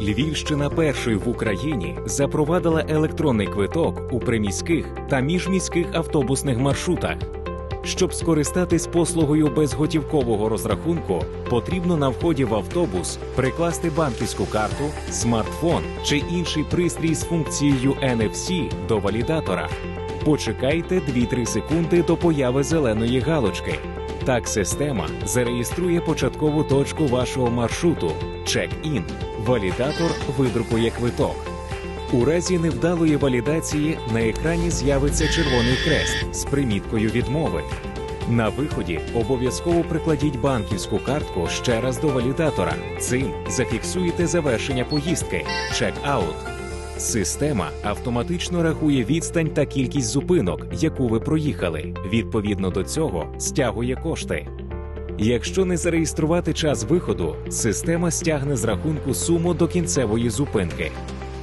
Львівщина першою в Україні запровадила електронний квиток у приміських та міжміських автобусних маршрутах. Щоб скористатись послугою безготівкового розрахунку, потрібно на вході в автобус прикласти банківську карту, смартфон чи інший пристрій з функцією NFC до валідатора. Почекайте 2-3 секунди до появи зеленої галочки. Так система зареєструє початкову точку вашого маршруту чек-ін. Валідатор видрукує квиток. У разі невдалої валідації на екрані з'явиться червоний хрест з приміткою відмови. На виході обов'язково прикладіть банківську картку ще раз до валідатора. Цим зафіксуєте завершення поїздки чек-аут. Система автоматично рахує відстань та кількість зупинок, яку ви проїхали. Відповідно до цього стягує кошти. Якщо не зареєструвати час виходу, система стягне з рахунку суму до кінцевої зупинки.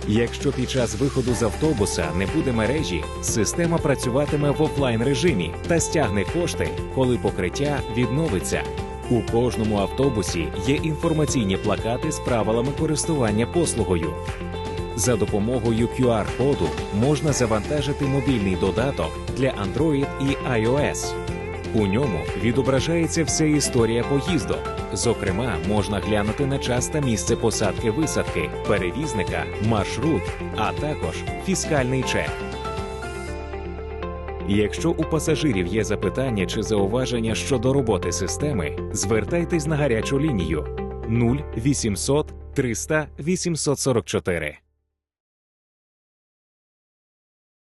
Якщо під час виходу з автобуса не буде мережі, система працюватиме в офлайн режимі та стягне кошти, коли покриття відновиться. У кожному автобусі є інформаційні плакати з правилами користування послугою. За допомогою QR-коду можна завантажити мобільний додаток для Android і iOS. У ньому відображається вся історія поїздок. Зокрема, можна глянути на час та місце посадки висадки, перевізника, маршрут, а також фіскальний чек. Якщо у пасажирів є запитання чи зауваження щодо роботи системи, звертайтесь на гарячу лінію 0800 300 844.